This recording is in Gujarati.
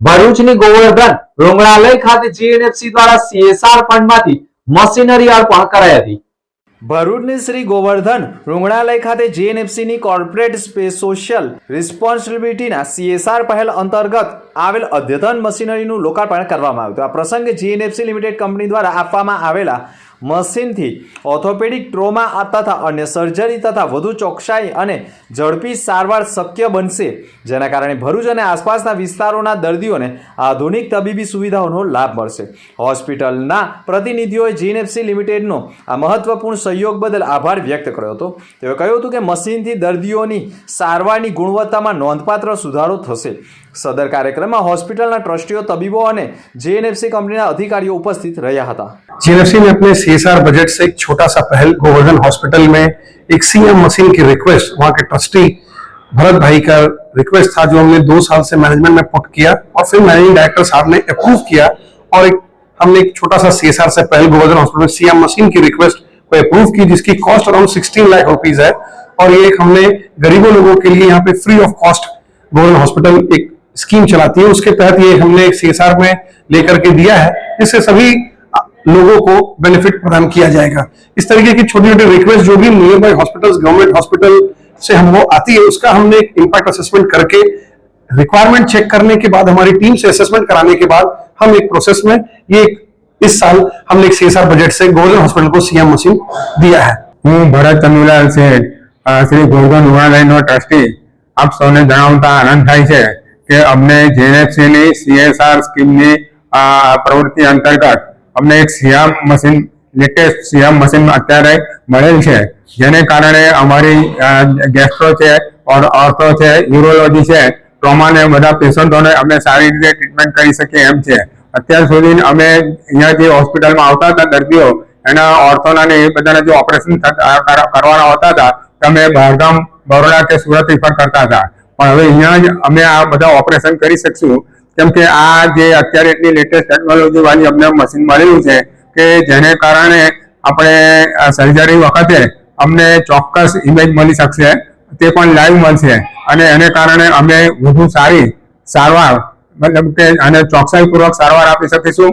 ભરૂચની ગોવર્ધન રોંગળાલય ખાતે જીએનએફસી દ્વારા સીએસઆર ફંડમાંથી મશીનરી અર્પણ કરાઈ હતી. ભરૂચની શ્રી ગોવર્ધન રૂંગણાલય ખાતે જીએનએફસીની કોર્પોરેટ સ્પેસ સોશિયલ રિસ્પોન્સિબિલિટીના સીએસઆર પહેલ અંતર્ગત આવેલ અદ્યતન મશીનરીનું લોકાર્પણ કરવામાં આવ્યું હતું. આ પ્રસંગે જીએનએફસી લિમિટેડ કંપની દ્વારા આપવામાં આવેલા મશીનથી ઓર્થોપેડિક ટ્રોમા તથા અન્ય સર્જરી તથા વધુ ચોકસાઈ અને ઝડપી સારવાર શક્ય બનશે. જેના કારણે ભરૂચ અને આસપાસના વિસ્તારોના દર્દીઓને આધુનિક તબીબી સુવિધાઓનો લાભ મળશે. હોસ્પિટલના પ્રતિનિધિઓએ જીએનએફસી લિમિટેડનો આ મહત્વપૂર્ણ સહયોગ બદલ આભાર વ્યક્ત કર્યો હતો. તેઓએ કહ્યું હતું કે મશીનથી દર્દીઓની સારવારની ગુણવત્તામાં નોંધપાત્ર સુધારો થશે. સદર કાર્યક્રમમાં હોસ્પિટલના ટ્રસ્ટીઓ, તબીબો અને જેએનએફસી કંપનીના અધિકારીઓ ઉપસ્થિત રહ્યા હતા. जीएनएफसी ने अपने सीएसआर बजट से एक छोटा सा पहल, गोवर्धन हॉस्पिटल में एक सीएम मशीन की रिक्वेस्ट वहाँ के ट्रस्टी भरत भाई का रिक्वेस्ट था, जो हमने दो साल से मैनेजमेंट में पुट किया और फिर मैनेजिंग डायरेक्टर साहब ने अप्रूव किया और एक, हमने एक छोटा सा सीएसआर से पहल, गोवर्धन हॉस्पिटल में सीएम मशीन की रिक्वेस्ट को अप्रूव की, जिसकी cost around sixteen lakh rupees है। और ये हमने गरीबों लोगों के लिए यहाँ पे free of cost Govardhan hospital एक स्कीम चलाती है। उसके तहत ये हमने सीएसआर में लेकर के दिया है। जिससे सभी लोगों को बेनिफिट प्रदान किया जाएगा इस तरीके की छोटी छोटी रिक्वेस्ट जो भी nearby hospitals government hospital से हमको आती है उसका हमने एक इम्पैक्ट असेसमेंट करके रिक्वायरमेंट चेक करने के बाद हमारी टीम से असेसमेंट कराने के बाद हम एक प्रोसेस में ये एक- इस साल हमने एक सीएसआर बजट से गोवर्धन हॉस्पिटल को सीएम मशीन दिया है હું ભરત ચંદુલાલ શેઠ અ, શ્રી ગોરધન રુણાલયનો ટ્રસ્ટી આપ સૌને જણાવતા આનંદ થાય છે કે અમને જેએનએફસીની સીએસઆર સ્કીમની અ, પ્રવૃત્તિ અંતર્ગત અમને એક C arm machine latest C arm machine અત્યારે મળેલ છે. જેને કારણે અમારી ગેસ્ટ્રો છે, ઓર ઓર્થો છે યુરોલોજી છે, ટ્રોમાને બધા પેશન્ટોને અમે સારી રીતે ટ્રીટમેન્ટ કરી શકીએ એમ છે. અત્યાર સુધી અમે અહીંયા જે હોસ્પિટલમાં આવતા હતા દર્દીઓ, એના ઓર્થોના ને એ બધાના જે ઓપરેશન કરવાના હોતા હતા, તમે બહારગામ બરોડા કે સુરત રિફર કરતા હતા. પણ હવે અહીંયા જ અમે આ બધા ઓપરેશન કરી શકશું. કેમ કે આ જે અત્યારે એટલી લેટેસ્ટ ટેકનોલોજી વાળી અમને મશીન મળેલું છે કે જેને કારણે આપણે સર્જરી વખતે અમને ચોક્કસ ઇમેજ મળી શકશે, તે પણ લાઈવ મળશે. અને એને કારણે અમે વધુ સારી સારવાર, મતલબ કે અને ચોકસાઈપૂર્વક સારવાર આપી શકીશું.